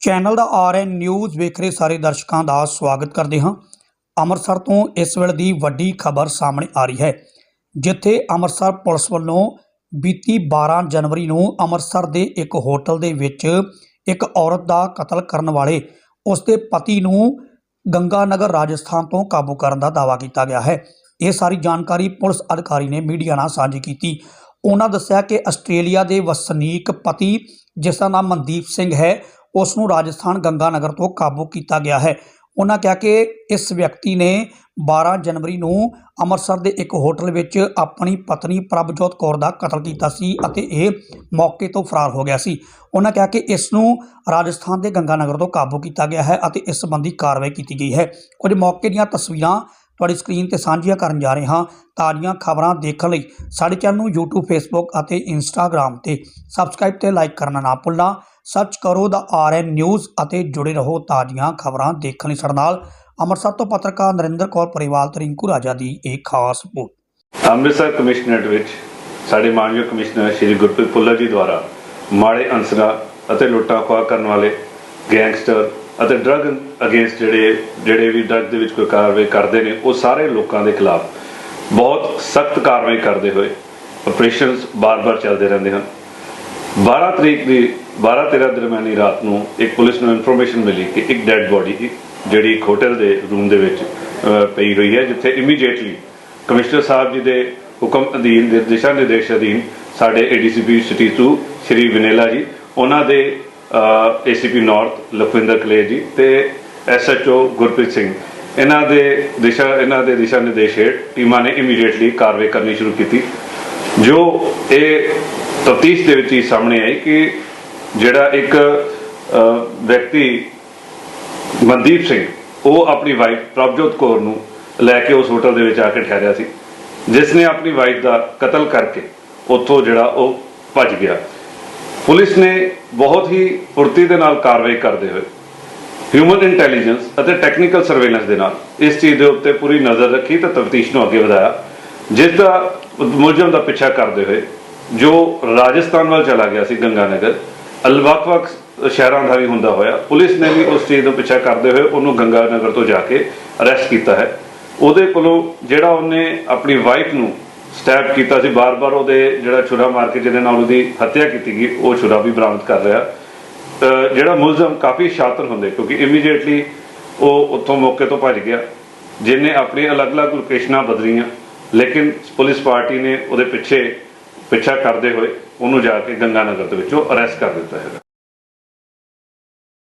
Channel ਦਾ RN news ਵੇਖ ਰਹੇ ਸਾਰੇ ਦਰਸ਼ਕਾਂ ਦਾ ਸਵਾਗਤ ਕਰਦੇ ਹਾਂ। ਅੰਮ੍ਰਿਤਸਰ ਤੋਂ ਇਸ ਵੇਲੇ ਦੀ ਵੱਡੀ ਖਬਰ ਸਾਹਮਣੇ ਆ ਰਹੀ ਹੈ, ਜਿੱਥੇ ਅੰਮ੍ਰਿਤਸਰ ਪੁਲਿਸ ਵੱਲੋਂ ਬੀਤੀ 12 ਜਨਵਰੀ ਨੂੰ ਅੰਮ੍ਰਿਤਸਰ ਦੇ ਇੱਕ ਹੋਟਲ ਦੇ ਵਿੱਚ ਇੱਕ ਔਰਤ ਦਾ ਕਤਲ ਕਰਨ ਵਾਲੇ ਉਸ ਦੇ ਪਤੀ ਨੂੰ ਗੰਗਾਨਗਰ ਰਾਜਸਥਾਨ ਤੋਂ ਕਾਬੂ ਕਰਨ ਦਾ ਦਾਅਵਾ ਕੀਤਾ ਗਿਆ ਹੈ। ਇਹ ਸਾਰੀ ਜਾਣਕਾਰੀ ਪੁਲਿਸ ਅਧਿਕਾਰੀ ਨੇ ਮੀਡੀਆ ਨਾਲ ਸਾਂਝੀ ਕੀਤੀ। ਉਹਨਾਂ ਦੱਸਿਆ ਕਿ ਆਸਟ੍ਰੇਲੀਆ ਦੇ ਵਸਨੀਕ ਪਤੀ, ਜਿਸ ਦਾ ਨਾਮ ਮਨਦੀਪ ਸਿੰਘ ਹੈ ਉਸ ਨੂੰ ਰਾਜਸਥਾਨ ਗੰਗਾਨਗਰ ਤੋਂ ਕਾਬੂ ਕੀਤਾ ਗਿਆ ਹੈ। ਉਹਨਾਂ ਕਿਹਾ ਕਿ ਇਸ ਵਿਅਕਤੀ ਨੇ 12 ਜਨਵਰੀ ਨੂੰ ਅੰਮ੍ਰਿਤਸਰ ਦੇ ਇੱਕ ਹੋਟਲ ਵਿੱਚ ਆਪਣੀ ਪਤਨੀ ਪ੍ਰਭਜੋਤ ਕੌਰ ਦਾ ਕਤਲ ਕੀਤਾ ਸੀ ਅਤੇ ਇਹ ਮੌਕੇ ਤੋਂ ਫਰਾਰ ਹੋ ਗਿਆ ਸੀ। ਉਹਨਾਂ ਕਿਹਾ ਕਿ ਇਸ ਨੂੰ ਰਾਜਸਥਾਨ ਦੇ ਗੰਗਾਨਗਰ ਤੋਂ ਕਾਬੂ ਕੀਤਾ ਗਿਆ ਹੈ ਅਤੇ ਇਸ ਸੰਬੰਧੀ ਕਾਰਵਾਈ ਕੀਤੀ ਗਈ ਹੈ। ਕੁਝ ਮੌਕੇ ਦੀਆਂ ਤਸਵੀਰਾਂ ਤੁਹਾਡੀ ਸਕਰੀਨ ਤੇ ਸਾਂਝੀਆਂ ਕਰਨ ਜਾ ਰਹੇ ਹਾਂ ਤਾਜ਼ੀਆਂ ਖਬਰਾਂ ਦੇਖਣ ਲਈ ਸਾਡੇ ਚੈਨਲ ਨੂੰ YouTube, Facebook ਅਤੇ Instagram ਤੇ ਸਬਸਕ੍ਰਾਈਬ ਤੇ ਲਾਈਕ ਕਰਨਾ ਨਾ ਭੁੱਲਣਾ। ਸਰਚ ਕਰੋ ਦਾ ਆਰਐਨ ਨਿਊਜ਼ ਅਤੇ ਜੁੜੇ ਰਹੋ ਤਾਜ਼ੀਆਂ ਖਬਰਾਂ ਦੇਖਣ ਲਈ ਸਾਡੇ ਨਾਲ। ਅੰਮ੍ਰਿਤਸਰ ਤੋਂ ਪੱਤਰਕਾਰ ਨਰਿੰਦਰ ਕੌਰ ਪਰਿਵਾਲ ਤੇ ਰਿੰਕੂ ਰਾਜਾ ਦੀ ਇੱਕ ਖਾਸ ਰਿਪੋਰਟ। ਅੰਮ੍ਰਿਤਸਰ ਕਮਿਸ਼ਨਰੇਟ ਵਿੱਚ ਸਾਡੇ ਮਾਨਯੋਗ ਕਮਿਸ਼ਨਰ ਸ਼੍ਰੀ ਗੁਰਪ੍ਰੀਤ ਭੁੱਲਰ ਜੀ ਦੁਆਰਾ ਮਾੜੇ ਅੰਸਰਾ ਅਤੇ ਲੁੱਟਾਂ ਖੋਹ ਕਰਨ ਵਾਲੇ ਗੈਂਗਸਟਰ ਅਤੇ ਡਰੱਗ ਅਗੇਂਸਟ ਜਿਹੜੇ ਜਿਹੜੇ ਵੀ ਡਰੱਗ ਦੇ ਵਿੱਚ ਕੋਈ ਕਾਰਵਾਈ ਕਰਦੇ ਨੇ, ਉਹ ਸਾਰੇ ਲੋਕਾਂ ਦੇ ਖਿਲਾਫ ਬਹੁਤ ਸਖਤ ਕਾਰਵਾਈ ਕਰਦੇ ਹੋਏ ਆਪਰੇਸ਼ਨਸ ਬਾਰ-ਬਾਰ ਚੱਲਦੇ ਰਹਿੰਦੇ ਹਨ। 12 ਤਰੀਕ ਦੀ 12-13 ਦਰਮਿਆਨੀ ਰਾਤ ਨੂੰ ਇੱਕ ਪੁਲਿਸ ਨੂੰ ਇਨਫੋਰਮੇਸ਼ਨ ਮਿਲੀ ਕਿ ਇੱਕ ਡੈੱਡ ਬੋਡੀ ਜਿਹੜੀ ਇੱਕ ਹੋਟਲ ਦੇ ਰੂਮ ਦੇ ਵਿੱਚ ਪਈ ਹੋਈ ਹੈ, ਜਿੱਥੇ ਇਮੀਡੀਏਟਲੀ ਕਮਿਸ਼ਨਰ ਸਾਹਿਬ ਜੀ ਦੇ ਹੁਕਮ ਅਧੀਨ ਦੇ, ਦਿਸ਼ਾ ਨਿਰਦੇਸ਼ ਅਧੀਨ ਸਾਡੇ ਏਡੀਸੀਪੀ ਸਿਟੀ 2 ਸ਼੍ਰੀ ਵਿਨੇਲਾ ਜੀ, ਉਹਨਾਂ ਦੇ ਏਸੀਪੀ ਨਾਰਥ ਲਖਵਿੰਦਰ ਕਲੇ ਜੀ ਤੇ ਐਸਐਚਓ ਗੁਰਪ੍ਰੀਤ ਸਿੰਘ। ਇਹਨਾਂ ਦੇ ਦਿਸ਼ਾ, ਇਹਨਾਂ ਦੇ ਦਿਸ਼ਾ ਨਿਰਦੇਸ਼ ਹੇਠ ਟੀਮਾਂ ਨੇ ਇਮੀਡੀਏਟਲੀ ਕਾਰਵਾਈ ਕਰਨੀ ਸ਼ੁਰੂ ਕੀਤੀ। ਜੋ ਇਹ ਤਫਤੀਸ਼ ਦੇ ਵਿੱਚ ਹੀ ਸਾਹਮਣੇ ਆਈ ਕਿ ਜਿਹੜਾ ਇੱਕ ਵਿਅਕਤੀ ਮਨਦੀਪ ਸਿੰਘ, ਉਹ ਆਪਣੀ ਵਾਈਫ ਪ੍ਰਭਜੋਤ ਕੌਰ ਨੂੰ ਲੈ ਕੇ ਉਸ ਹੋਟਲ ਦੇ ਵਿੱਚ ਆ ਕੇ ਠਹਿਰਿਆ ਸੀ, ਜਿਸ ਨੇ ਆਪਣੀ ਵਾਈਫ ਦਾ ਕਤਲ ਕਰਕੇ ਉੱਥੋਂ ਜਿਹੜਾ ਉਹ ਭੱਜ ਗਿਆ। ਪੁਲਿਸ ਨੇ ਬਹੁਤ ਹੀ ਫੁਰਤੀ ਦੇ ਨਾਲ ਕਾਰਵਾਈ ਕਰਦੇ ਹੋਏ ਹਿਊਮਨ ਇੰਟੈਲੀਜੈਂਸ ਅਤੇ ਟੈਕਨੀਕਲ ਸਰਵੇਲੈਂਸ ਦੇ ਨਾਲ ਇਸ ਚੀਜ਼ ਦੇ ਉੱਤੇ ਪੂਰੀ ਨਜ਼ਰ ਰੱਖੀ ਤੇ ਤਫਤੀਸ਼ ਨੂੰ ਅੱਗੇ ਵਧਾਇਆ, ਜਿਸ ਦਾ ਮੁਲਜ਼ਮ ਦਾ ਪਿੱਛਾ ਕਰਦੇ ਹੋਏ ਜੋ ਰਾਜਸਥਾਨ ਵੱਲ ਚਲਾ ਗਿਆ ਸੀ ਗੰਗਾਨਗਰ ਅਲ ਵੱਖ-ਵੱਖ ਸ਼ਹਿਰਾਂ ਦਾ ਵੀ ਹੁੰਦਾ ਹੋਇਆ, ਪੁਲਿਸ ਨੇ ਵੀ ਉਸ ਚੀਜ਼ ਦਾ ਪਿੱਛਾ ਕਰਦੇ ਹੋਏ ਉਹਨੂੰ ਗੰਗਾਨਗਰ ਤੋਂ ਜਾ ਕੇ ਅਰੈਸਟ ਕੀਤਾ ਹੈ। ਉਹਦੇ ਕੋਲੋਂ ਜਿਹੜਾ ਉਹਨੇ ਆਪਣੀ ਵਾਈਫ ਨੂੰ ਸਟੈਪ ਕੀਤਾ ਸੀ, ਬਾਰ-ਬਾਰ ਉਹਦੇ ਜਿਹੜਾ ਛੁਰਾ ਮਾਰ ਕੇ ਜਿਹਦੇ ਨਾਲ ਉਹਦੀ ਹੱਤਿਆ ਕੀਤੀ ਗਈ, ਉਹ ਛੁਰਾ ਵੀ ਬਰਾਮਦ ਕਰ ਰਿਹਾ। ਅਹ ਜਿਹੜਾ ਮੁਲਜ਼ਮ ਕਾਫੀ ਸ਼ਾਤਰ ਹੁੰਦੇ, ਕਿਉਂਕਿ ਇਮੀਡੀਏਟਲੀ ਉਹ ਉੱਥੋਂ ਮੌਕੇ ਤੋਂ ਭੱਜ ਗਿਆ। ਜਿਹਨੇ ਆਪਣੀ ਅਲੱਗ-ਅਲੱਗ ਲੋਕੇਸ਼ਨਾਂ ਬਦਲੀਆਂ, ਲੇਕਿਨ ਪੁਲਿਸ ਪਾਰਟੀ ਨੇ ਉਹਦੇ ਪਿੱਛੇ ਪਿੱਛਾ ਕਰਦੇ ਹੋਏ ਉਹਨੂੰ ਜਾ ਕੇ ਗੰਗਾਨਗਰ ਦੇ ਵਿੱਚੋਂ ਅਰੈਸਟ ਕਰ ਦਿੱਤਾ ਹੈਗਾ।